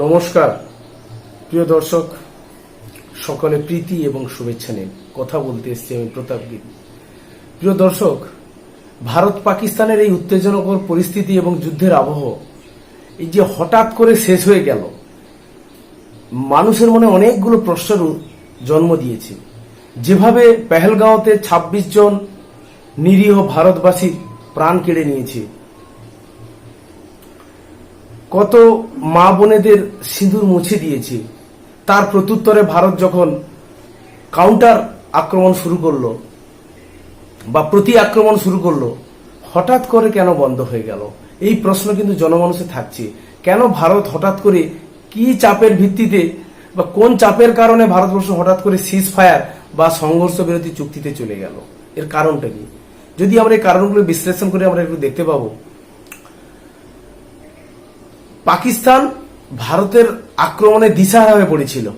নমস্কার। প্রিয় দর্শক, সকলে প্রীতি এবং শুভেচ্ছা নিন কথা বলতে এসছি আমি প্রতাপগিরি প্রিয় দর্শক, ভারত পাকিস্তানের এই উত্তেজনকর পরিস্থিতি এবং যুদ্ধের আবহ, এই যে হঠাৎ করে শেষ হয়ে গেল, মানুষের মনে অনেকগুলো প্রশ্নের জন্ম দিয়েছে। যেভাবে পেহেলগাঁওতে ২৬ জন নিরীহ ভারতবাসীর প্রাণ কেড়ে নিয়েছে কত মা বোনেদের সিঁদুর মুছে দিয়েছে। তার প্রত্যুত্তরে ভারত যখন কাউন্টার আক্রমণ শুরু করল বা প্রতি আক্রমণ শুরু করল, হঠাৎ করে কেন বন্ধ হয়ে গেল? এই প্রশ্ন কিন্তু জনমানুষে থাকছে। কেন ভারত হঠাৎ করে কি চাপের ভিত্তিতে বা কোন চাপের কারণে ভারতবর্ষ হঠাৎ করে সিজ ফায়ার বা সংঘর্ষ বিরতি চুক্তিতে চলে গেল? এর কারণটা কি? যদি আমরা এই কারণগুলো বিশ্লেষণ করে আমরা একটু দেখতে পাবো পাকিস্তান ভারতের আক্রমণে দিশাহারা হয়ে পড়েছিল।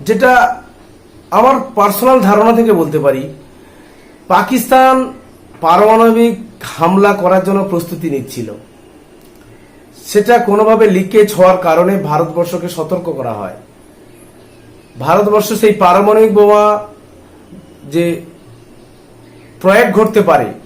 যেটা আমার পার্সোনাল ধারণা থেকে বলতে পারি, পাকিস্তান পারমাণবিক হামলা করার জন্য প্রস্তুতি নিচ্ছিল। সেটা কোনোভাবে লিকেজ হওয়ার কারণে ভারতবর্ষকে সতর্ক করা হয়। ভারতবর্ষ সেই পারমাণবিক বোমা যে প্রয়োগ ঘটতে পারে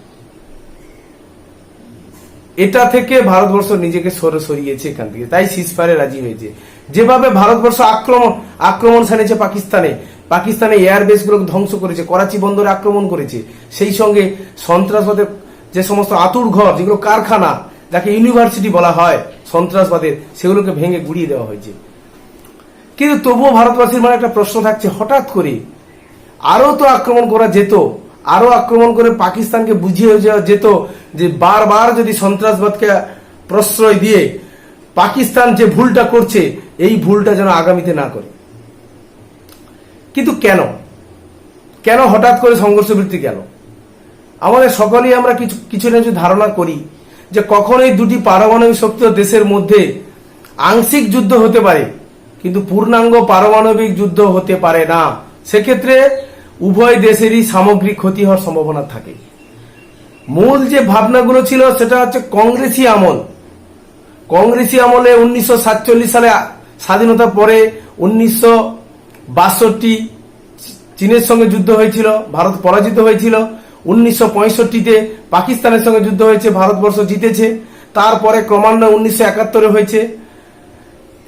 এটা থেকে ভারতবর্ষ নিজেকে সরে সরিয়েছে এখান থেকে। তাই সিজফায়ারে রাজি হয়েছে। যেভাবে ভারতবর্ষ আক্রমণ আক্রমণ সানেছে পাকিস্তানে পাকিস্তানে এয়ারবেস গুলোকে ধ্বংস করেছে, করাচি বন্দরে আক্রমণ করেছে, সেই সঙ্গে সন্ত্রাসবাদের যে সমস্ত আতুর ঘর, যেগুলো কারখানা, যাকে ইউনিভার্সিটি বলা হয়, সন্ত্রাসবাদের, সেগুলোকে ভেঙে গুড়িয়ে দেওয়া হয়েছে। কিন্তু তবুও ভারতবাসীর মানে একটা প্রশ্ন থাকছে, হঠাৎ করে আরও তো আক্রমণ করা যেত আরও আক্রমণ করে পাকিস্তানকে বুঝিয়ে যেত যে বারবার যদি সন্ত্রাসবাদকে প্রশ্রয় দিয়ে পাকিস্তান যে ভুলটা করছে, এই ভুলটা যেন আগামীতে না করে। কিন্তু কেন? কেন হঠাৎ করে সংঘর্ষ বৃদ্ধি গেল? আমাদের সকলেই আমরা কিছু কিছু না কিছু ধারণা করি যে কখন এই দুটি পারমাণবিক শক্তি দেশের মধ্যে আংশিক যুদ্ধ হতে পারে, কিন্তু পূর্ণাঙ্গ পারমাণবিক যুদ্ধ হতে পারে না। সেক্ষেত্রে উভয় দেশেরই সামগ্রিক ক্ষতি হওয়ার সম্ভাবনা থাকে। মূল যে ভাবনাগুলো ছিল সেটা হচ্ছে কংগ্রেসি আমল। কংগ্রেসি আমলে উনিশশো সাতচল্লিশ সালে স্বাধীনতার পরে উনিশশো বাষট্টি চীনের সঙ্গে যুদ্ধ হয়েছিল, ভারত পরাজিত হয়েছিল। উনিশশো পঁয়ষট্টিতে পাকিস্তানের সঙ্গে যুদ্ধ হয়েছে, ভারতবর্ষ জিতেছে। তারপরে ক্রমান্বয়ে উনিশশো একাত্তরে হয়েছে,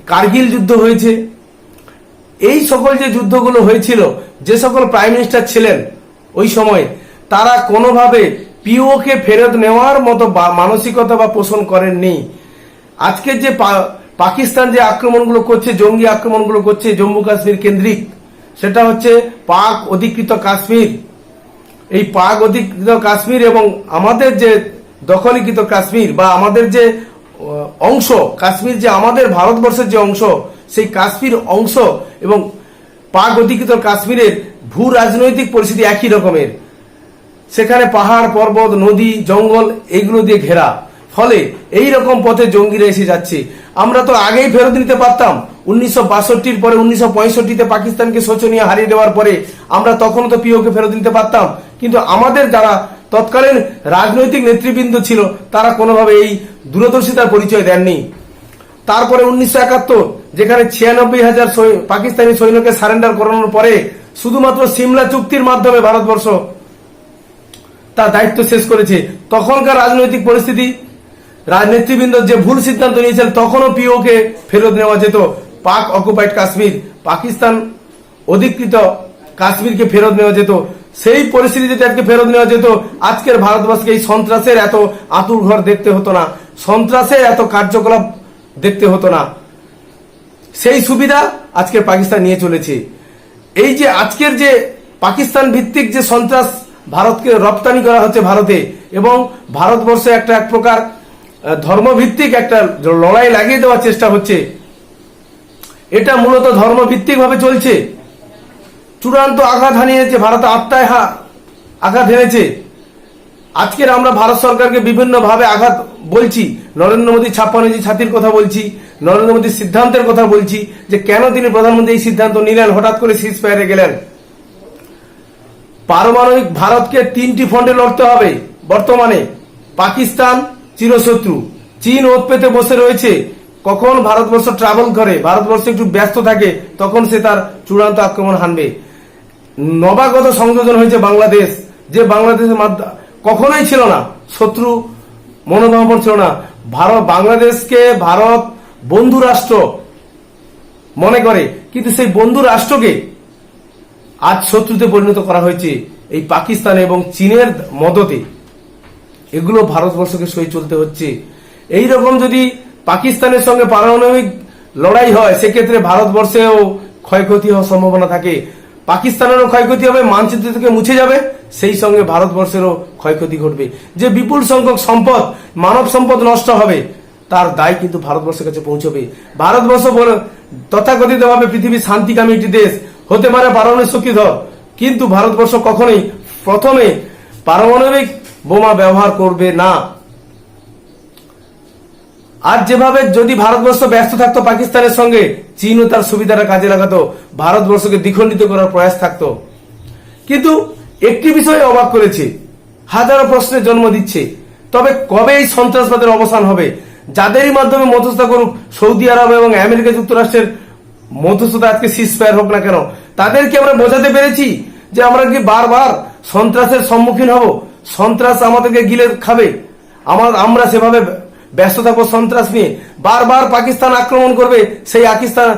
কার্গিল যুদ্ধ হয়েছে। এই সকল যে যুদ্ধগুলো হয়েছিল, যে সকল প্রাইম মিনিস্টার ছিলেন ওই সময়, তারা কোনোভাবে পিওকে ফেরত নেওয়ার মতো মানসিকতা বা পোষণ করেননি। আজকের যে পাকিস্তান যে আক্রমণগুলো করছে, জঙ্গি আক্রমণগুলো করছে, জম্মু কাশ্মীর কেন্দ্রিক, সেটা হচ্ছে পাক অধিকৃত কাশ্মীর। এই পাক অধিকৃত কাশ্মীর এবং আমাদের যে দখলীকৃত কাশ্মীর বা আমাদের যে অংশ, কাশ্মীর যে আমাদের ভারতবর্ষের যে অংশ, সেই কাশ্মীর অংশ এবং পাক অধিকৃত কাশ্মীরের ভূ রাজনৈতিক পরিস্থিতি একই রকমের। সেখানে পাহাড়, পর্বত, নদী, জঙ্গল এগুলো দিয়ে ঘেরা। ফলে এই রকম পথে জঙ্গিরা এসে যাচ্ছে। আমরা তো আগেই ফেরত নিতে পারতাম। উনিশশো বাষট্টির পরে, উনিশশো পঁয়ষট্টিতে পাকিস্তানকে শোচনীয় হারিয়ে দেওয়ার পরে আমরা তখন তো পিওকে ফেরত নিতে পারতাম। কিন্তু আমাদের যারা তৎকালীন রাজনৈতিক নেতৃবৃন্দ ছিল, তারা কোনোভাবে এই দূরদর্শিতার পরিচয় দেননি। তারপরে উনিশশো একাত্তর, যেখানে ছিয়ানব্বই হাজার পাকিস্তানি সৈন্যকে সারেন্ডার করানোর পরে শুধুমাত্র সিমলা চুক্তির মাধ্যমে ভারতবর্ষ তার দায়িত্ব শেষ করেছে। তখনকার রাজনৈতিক পরিস্থিতি রাজনেতৃবৃন্দ যে ভুল সিদ্ধান্ত নিয়েছেন, তখনও পিওকে ফেরত নেওয়া যেত। পাক অকুপাইড কাশ্মীর, পাকিস্তান অধিকৃত কাশ্মীরকে ফেরত নেওয়া যেত। সেই পরিস্থিতিতে আজকে ফেরত নেওয়া যেত। আজকের ভারতবর্ষকে এই সন্ত্রাসের এত আতুর ঘর দেখতে হতো না। সন্ত্রাসের এত কার্যকলাপ দেখতে হতো না। সেই সুবিধা আজকে পাকিস্তান নিয়ে চলেছে। এই যে আজকের যে পাকিস্তান ভিত্তিক যে সন্ত্রাস ভারতকে রপ্তানি করা হচ্ছে ভারতে এবং ভারতবর্ষে একটা এক প্রকার ধর্মভিত্তিক একটা লড়াই লাগিয়ে দেওয়ার চেষ্টা হচ্ছে। এটা মূলত ধর্মভিত্তিক ভাবে চলছে। চূড়ান্ত আঘাত হানিয়েছে ভারত আত্মায় হা, আঘাত হেনেছে। আজকের আমরা ভারত সরকারকে বিভিন্ন ভাবে আঘাত বলছি। নরেন্দ্র মোদী ছাপ্পান্ন ইঞ্চি ছাতির কথা বলছি, নরেন্দ্র মোদীর সিদ্ধান্তের কথা বলছি যে কেন তিনি প্রধানমন্ত্রী এই সিদ্ধান্ত নিলেন, হঠাৎ করে সিজ ফায়ারে গেলেন। পারমাণবিক ভারতকে তিনটি ফন্ডে লড়তে হবে। বর্তমানে পাকিস্তান চিরশত্রু। চীন ওত পেতে বসে রয়েছে। কখন ভারতবর্ষ ট্রাভেল করে, ভারতবর্ষ একটু ব্যস্ত থাকে, তখন সে তার চূড়ান্ত আক্রমণ হানবে। নবাগত সংযোজন হয়েছে বাংলাদেশ, যে বাংলাদেশের কখনোই ছিল না। শত্রু মনোভাবন ছিল না। ভারত, বাংলাদেশকে ভারত বন্ধু রাষ্ট্র মনে করে। কিন্তু সেই বন্ধু রাষ্ট্রকে আজ শত্রুতে পরিণত করা হয়েছে এই পাকিস্তান এবং চীনের মদতে। এগুলো ভারতবর্ষকে সই চলতে হচ্ছে। এই রকম যদি পাকিস্তানের সঙ্গে পারমাণবিক লড়াই হয়, সেক্ষেত্রে ভারতবর্ষেও ক্ষয়ক্ষতি হওয়ার সম্ভাবনা থাকে। পাকিস্তানেরও ক্ষয়ক্ষতি হবে, মানচিত্র থেকে মুছে যাবে, সেই সঙ্গে ভারতবর্ষেরও ক্ষয়ক্ষতি ঘটবে। যে বিপুল সংখ্যক সম্পদ, মানব সম্পদ নষ্ট হবে, তার দায় কিন্তু ভারতবর্ষের কাছে পৌঁছবে। ভারতবর্ষ তথাকথিতভাবে পৃথিবীর শান্তিকামী একটি দেশ হতে পারে পারমাণবিক শক্তিধর কিন্তু ভারতবর্ষ কখনোই প্রথমে পারমাণবিক বোমা ব্যবহার করবে না। আর যেভাবে যদি ভারতবর্ষ ব্যস্ত থাকতো পাকিস্তানের সঙ্গে, চীনও তার সুবিধাটা কাজে লাগাতো, ভারতবর্ষকে দ্বিখণ্ডিত করার প্রয়াস থাকতো। কিন্তু একটি বিষয়ে অবাক করেছে, হাজারো প্রশ্নের জন্ম দিচ্ছে। তবে কবে এই সন্ত্রাসবাদের অবসান হবে? যাদেরই মাধ্যমে মধ্যস্থতা করুক সৌদি আরব এবং আমেরিকা যুক্তরাষ্ট্রের মধ্যস্থতা আজকে সিজ ফায়ার হোক না কেন, তাদেরকে আমরা বোঝাতে পেরেছি যে আমরা কি বারবার সন্ত্রাসের সম্মুখীন হব, সন্ত্রাস আমাদেরকে গিলে খাবে। আমার, আমরা সেভাবে ব্যস্ত থাকব সন্ত্রাস নিয়ে। বারবার পাকিস্তান আক্রমণ করবে, সেই পাকিস্তান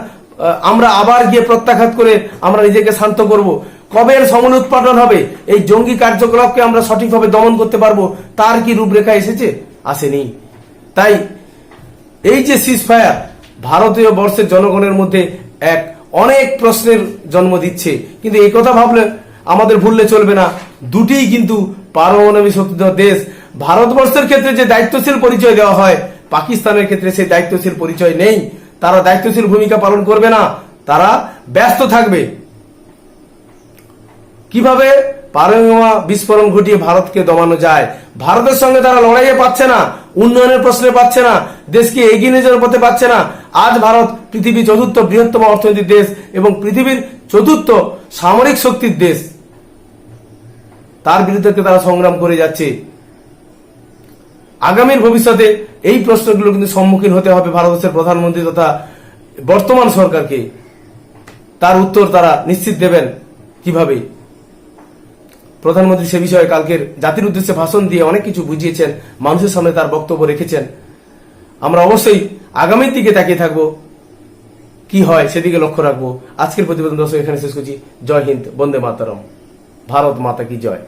আমরা আবার গিয়ে প্রত্যাঘাত করে আমরা নিজেকে শান্ত করব। কবে এর সমন উৎপাদন হবে? এই জঙ্গি কার্যকলাপকে আমরা সঠিকভাবে দমন করতে পারব? তার কি রূপরেখা এসেছে? আসেনি। তাই, এই যে সিজ ফায়ার ভারতীয় বর্ষের জনগণের মধ্যে এক অনেক প্রশ্নের জন্ম দিচ্ছে। কিন্তু এই কথা ভাবলে আমাদের ভুললে চলবে না। দুটিই কিন্তু পারমাণবিক শক্তিধর দেশ। ভারতবর্ষের ক্ষেত্রে যে দায়িত্বশীল পরিচয় দেওয়া হয়, পাকিস্তানের ক্ষেত্রে সেই দায়িত্বশীল পরিচয় নেই। তারা দায়িত্বশীল ভূমিকা পালন করবে না। তারা ব্যস্ত থাকবে। কীভাবে পারমাণবিক বিস্ফোরণ ঘটিয়ে ভারতকে দমানো যায়? ভারতের সঙ্গে তারা লড়াইয়ে পাচ্ছে না, উন্নয়নের প্রশ্নে পাচ্ছে না, দেশকে এগিয়ে নিয়ে যাওয়ার পথে পাচ্ছে না। আজ ভারত পৃথিবীর চতুর্থ বৃহত্তম অর্থনৈতিক দেশ এবং পৃথিবীর চতুর্থ সামরিক শক্তির দেশ। তার বিরুদ্ধে তারা সংগ্রাম করে যাচ্ছে। আগামীর ভবিষ্যতে এই প্রশ্নগুলো কিন্তু সম্মুখীন হতে হবে ভারতবর্ষের প্রধানমন্ত্রী তথা বর্তমান সরকারকে। তার উত্তর তারা নিশ্চিত দেবেন কীভাবে। প্রধানমন্ত্রী সে বিষয়ে কালকের জাতির উদ্দেশ্যে ভাষণ দিয়ে অনেক কিছু বুঝিয়েছেন, মানুষের সামনে তার বক্তব্য রেখেছেন। আমরা অবশ্যই আগামীর দিকে তাকিয়ে থাকব। কি হয় সেদিকে লক্ষ্য রাখব। আজকের প্রতিবেদন দর্শক এখানে শেষ করছি। জয় হিন্দ, বন্দে মাতারম। ভারত মাতা কি জয়।